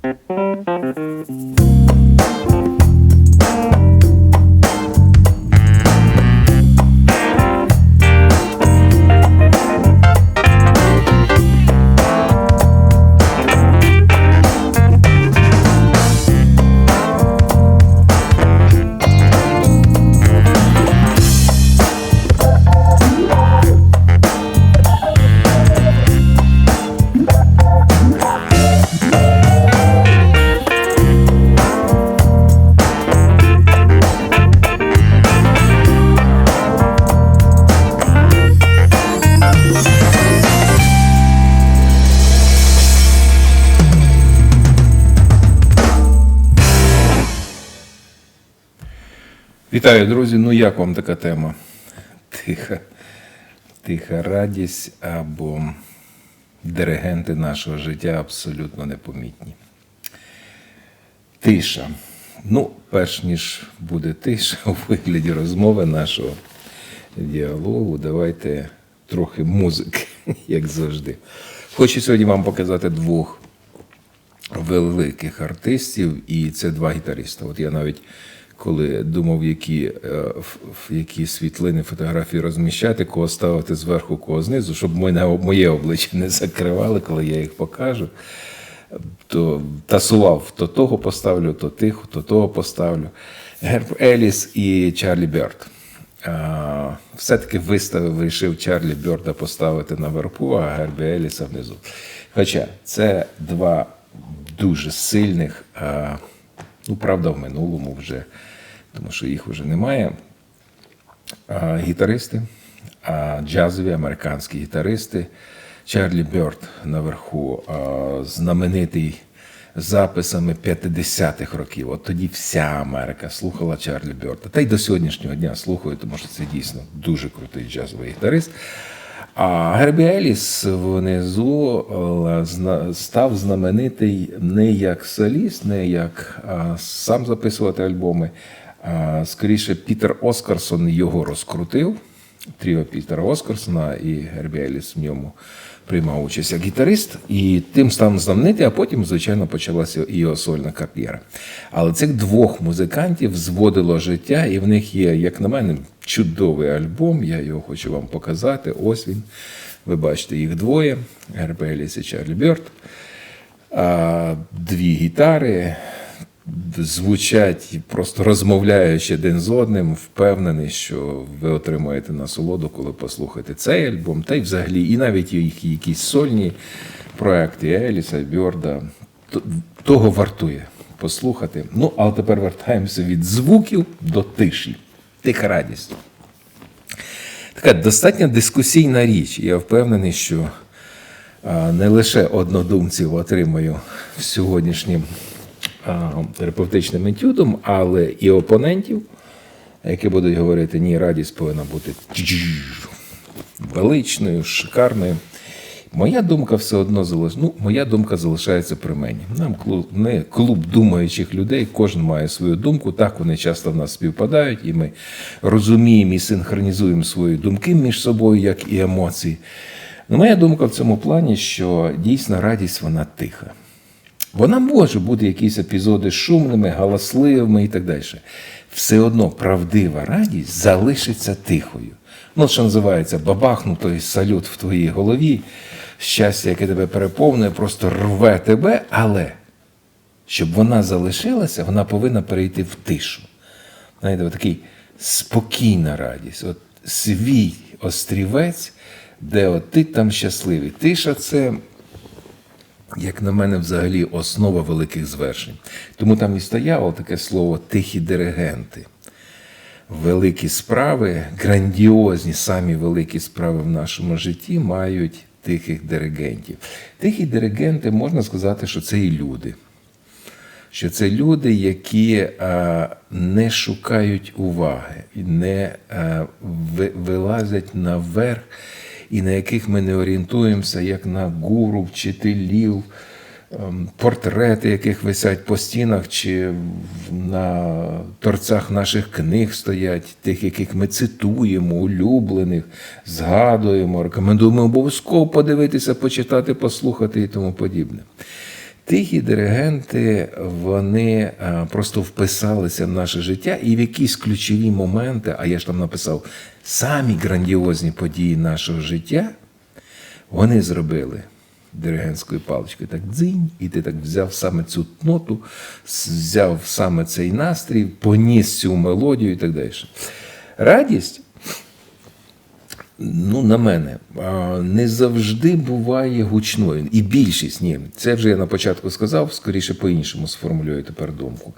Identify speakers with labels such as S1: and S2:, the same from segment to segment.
S1: Thank you. Вітаю, друзі. Ну як вам така тема? Тиха, тиха радість або диригенти нашого життя абсолютно непомітні. Тиша. Ну, перш ніж буде тиша у вигляді розмови нашого діалогу, давайте трохи музики, як завжди. Хочу сьогодні вам показати двох великих артистів, і це два гітариста. От я навіть коли думав, які, е, які світлини, фотографії розміщати, кого ставити зверху, кого знизу, щоб мене, моє обличчя не закривали, коли я їх покажу, то тасував, то того поставлю, то тих, то того поставлю. Герб Еліс і Чарлі. А, Все-таки виставив, вирішив Чарлі Бьорда поставити наверху, а Гербі Еліса внизу. Хоча це два дуже сильних, а, ну, правда, в минулому вже, тому що їх вже немає. А, Гітаристи, а, джазові американські гітаристи. Чарлі Бьорд наверху, а, знаменитий записами 50-х років. От тоді вся Америка слухала Чарлі Бьорда. Та й до сьогоднішнього дня слухаю, тому що це дійсно дуже крутий джазовий гітарист. А Гербі Еліс внизу е, став знаменитий не як соліст, не як сам записувати альбоми. Скоріше, Пітер Оскарсон його розкрутив. Тріо Пітера Оскарсона і Гербі Еліс в ньому приймав участь як гітарист, і тим став знаменитий, а потім, звичайно, почалася його сольна кар'єра. Але цих двох музикантів зводило життя, і в них є, як на мене, чудовий альбом. Я його хочу вам показати. Ось він. Ви бачите їх двоє: Гербі Еліс і Чарлі Бьорд. Дві гітари звучать просто розмовляючи один з одним, впевнений, що ви отримаєте насолоду, коли послухаєте цей альбом, та й взагалі, і навіть їх якісь сольні проекти Еліса, Бьорда. Того вартує послухати. Ну, але тепер вертаємося від звуків до тиші. Тиха радість. Така достатньо дискусійна річ. Я впевнений, що не лише однодумців отримаю сьогоднішнім а, терапевтичним етюдом, але і опонентів, які будуть говорити, ні, радість повинна бути величною, шикарною. Моя думка все одно залиш... ну, моя думка залишається при мені. Нам клуб, не клуб думаючих людей, кожен має свою думку. Так вони часто в нас співпадають, і ми розуміємо і синхронізуємо свої думки між собою, як і емоції. Ну, моя думка в цьому плані, що дійсно радість вона тиха. Вона може бути якісь епізоди шумними, галасливими і так далі. Все одно правдива радість залишиться тихою. Ну, що називається, бабахнутий салют в твоїй голові, щастя, яке тебе переповнює, просто рве тебе, але щоб вона залишилася, вона повинна перейти в тишу. Знаєте, такий спокійна радість, от свій острівець, де от ти там щасливий. Тиша це як на мене, взагалі основа великих звершень. Тому там і стояло таке слово тихі диригенти. Великі справи, грандіозні, самі великі справи в нашому житті мають тихих диригентів. Тихі диригенти можна сказати, що це і люди. Що це люди, які е, не шукають уваги, не е, ви- вилазять наверх, і на яких ми не орієнтуємося, як на гуру, вчителів, ем, портрети, яких висять по стінах, чи на торцях наших книг стоять, тих, яких ми цитуємо, улюблених, згадуємо, рекомендуємо обов'язково подивитися, почитати, послухати і тому подібне. Тихі диригенти вони просто вписалися в наше життя і в якісь ключові моменти, а я ж там написав самі грандіозні події нашого життя, вони зробили диригентською паличкою так дзинь, і ти так взяв саме цю ноту, взяв саме цей настрій, поніс цю мелодію і так далі. Радість ну, на мене, не завжди буває гучною. І більшість ні. Це вже я на початку сказав, скоріше по-іншому сформулюю тепер думку.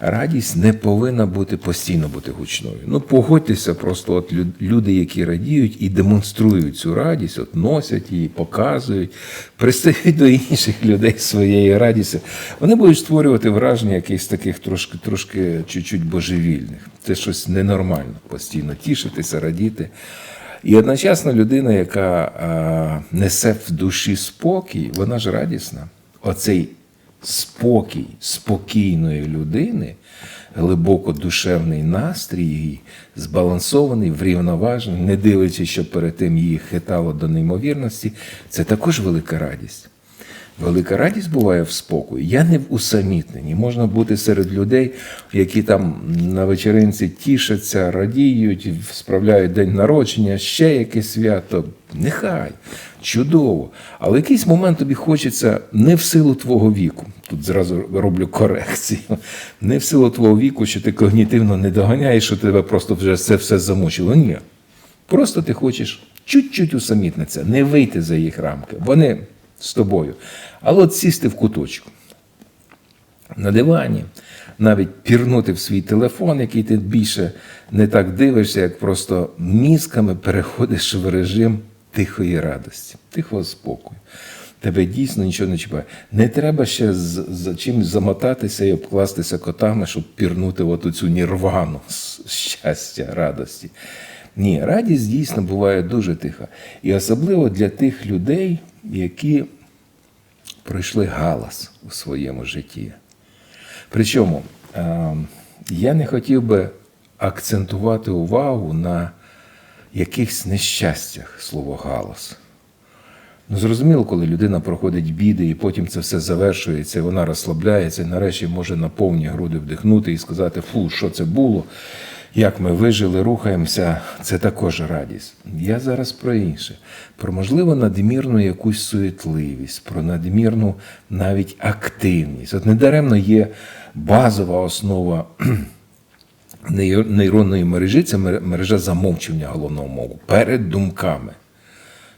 S1: Радість не повинна бути постійно бути гучною. Ну, погодьтеся, просто от люди, які радіють і демонструють цю радість, от носять її, показують, пристають до інших людей своєї радістю. Вони будуть створювати враження якихось таких трошки, трошки чуть-чуть божевільних. Це щось ненормально постійно тішитися, радіти. І одночасно людина, яка а, несе в душі спокій, вона ж радісна. Оцей спокій спокійної людини, глибоко душевний настрій, її збалансований, врівноважений, не дивлячись, що перед тим її хитало до неймовірності, це також велика радість. Велика радість буває в спокої. Я не в усамітненні. Можна бути серед людей, які там на вечеринці тішаться, радіють, справляють день народження, ще якесь свято. Нехай, чудово. Але в якийсь момент тобі хочеться не в силу твого віку. Тут зразу роблю корекцію. Не в силу твого віку, що ти когнітивно не доганяєш, що тебе просто вже це все замучило. Ні. Просто ти хочеш чуть-чуть усамітнитися, не вийти за їх рамки. Вони з тобою. Але от сісти в куточку на дивані, навіть пірнути в свій телефон, який ти більше не так дивишся, як просто мізками переходиш в режим тихої радості, тихого спокою. Тебе дійсно нічого не чіпає. Не треба ще з, за чимось замотатися і обкластися котами, щоб пірнути в цю нірвану щастя, радості. Ні, радість дійсно буває дуже тиха. І особливо для тих людей, які пройшли галас у своєму житті. Причому е, я не хотів би акцентувати увагу на якихось нещастях слово галас. Ну, зрозуміло, коли людина проходить біди, і потім це все завершується, і вона розслабляється, і нарешті може на повні груди вдихнути і сказати, фу, що це було, як ми вижили, рухаємося, це також радість. Я зараз про інше, про можливо надмірну якусь суетливість, про надмірну навіть активність. От недаремно є базова основа нейронної мережі, це мережа замовчування головного мову перед думками.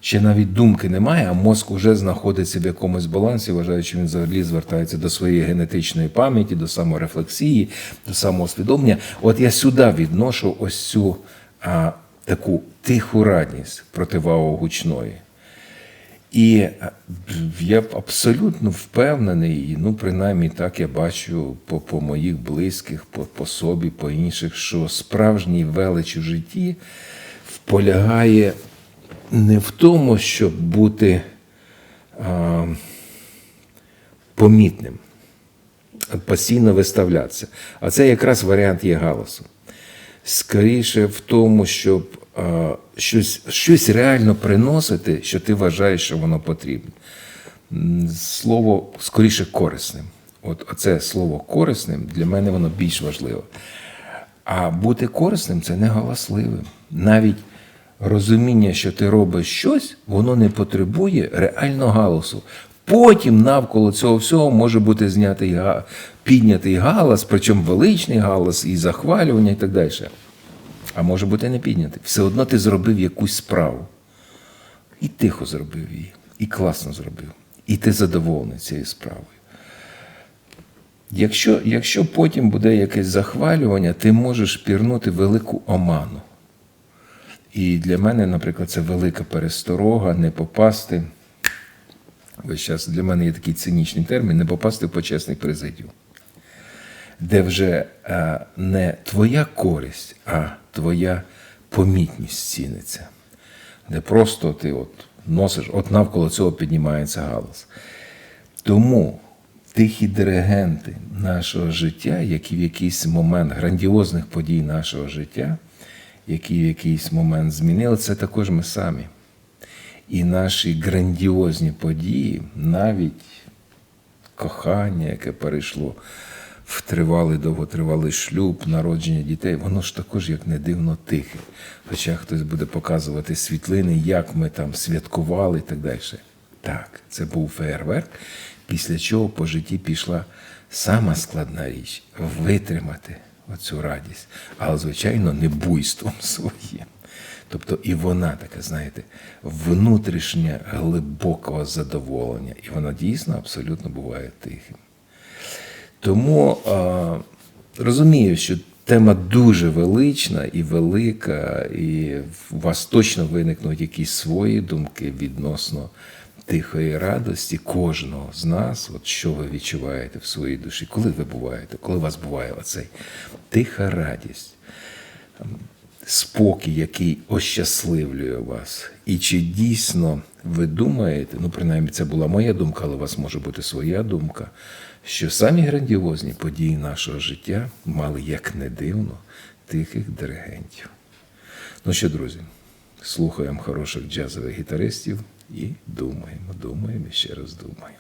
S1: Ще навіть думки немає, а мозк вже знаходиться в якомусь балансі, вважаючи, що він взагалі звертається до своєї генетичної пам'яті, до саморефлексії, до самоусвідомлення. От я сюди відношу ось цю а, таку тиху радість противагу гучної. І я абсолютно впевнений, ну, принаймні так я бачу по, по моїх близьких, по, по собі, по інших, що справжній велич у житті полягає не в тому, щоб бути а, помітним, постійно виставлятися. А це якраз варіант є галасу. Скоріше в тому, щоб а, щось, щось реально приносити, що ти вважаєш, що воно потрібно. Слово скоріше корисним. От це слово корисним для мене воно більш важливе. А бути корисним це не галасливим. Навіть розуміння, що ти робиш щось, воно не потребує реального галасу. Потім навколо цього всього може бути знятий піднятий галас, причому величний галас і захвалювання, і так далі. А може бути не піднятий. Все одно ти зробив якусь справу. І тихо зробив її, і класно зробив. І ти задоволений цією справою. Якщо, якщо потім буде якесь захвалювання, ти можеш пірнути велику оману. І для мене, наприклад, це велика пересторога не попасти. Весь час для мене є такий цинічний термін не попасти в почесний президіум, де вже е, не твоя користь, а твоя помітність ціниться. Де просто ти от носиш, от навколо цього піднімається галас. Тому тихі диригенти нашого життя, які в якийсь момент грандіозних подій нашого життя, які в якийсь момент змінили, це також ми самі. І наші грандіозні події, навіть кохання, яке перейшло в тривалий, довготривалий шлюб, народження дітей, воно ж також, як не дивно, тихе. Хоча хтось буде показувати світлини, як ми там святкували і так далі. Так, це був феєрверк, після чого по житті пішла сама складна річ витримати оцю радість, але, звичайно, не буйством своїм. Тобто і вона така, знаєте, внутрішнє глибокого задоволення. І вона дійсно абсолютно буває тихим. Тому а, розумію, що тема дуже велична і велика, і у вас точно виникнуть якісь свої думки відносно тихої радості кожного з нас, от що ви відчуваєте в своїй душі, коли ви буваєте, коли у вас буває оцей тиха радість спокій, який ощасливлює вас. І чи дійсно ви думаєте, ну принаймні це була моя думка, але у вас може бути своя думка, що самі грандіозні події нашого життя мали, як не дивно, тихих диригентів. Ну що, друзі, слухаємо хороших джазових гітаристів і думаємо, думаємо і ще раз думаємо.